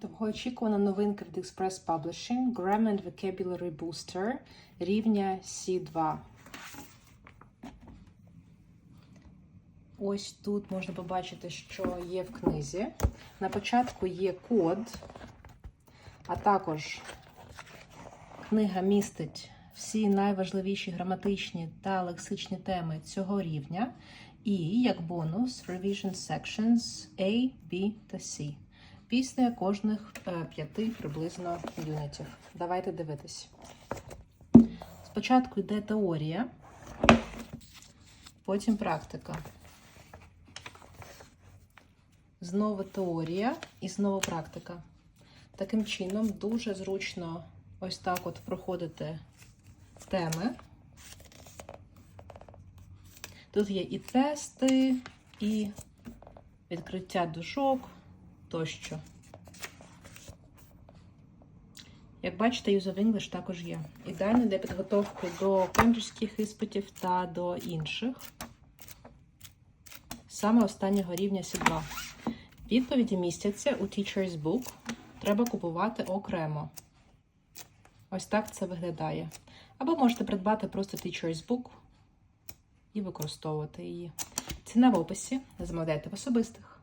Довгоочікувана новинка від Express Publishing Grammar and Vocabulary Booster рівня C2. Ось тут можна побачити, що є в книзі. На початку є код, а також книга містить всі найважливіші граматичні та лексичні теми цього рівня. І як бонус Revision Sections A, B та C. Після кожних е, п'яти приблизно юнітів. Давайте дивитись. Спочатку йде теорія, потім практика. Знову теорія і знову практика. Таким чином, дуже зручно ось так от проходити теми. Тут є і тести, і відкриття дужок тощо. Як бачите, Use of English також є. Ідеально для підготовки до кембриджських іспитів та до інших. Саме останнього рівня C2. Відповіді містяться у Teacher's Book. Треба купувати окремо. Ось так це виглядає. Або можете придбати просто Teacher's Book і використовувати її. Ціна в описі. Замовляйте в особистих.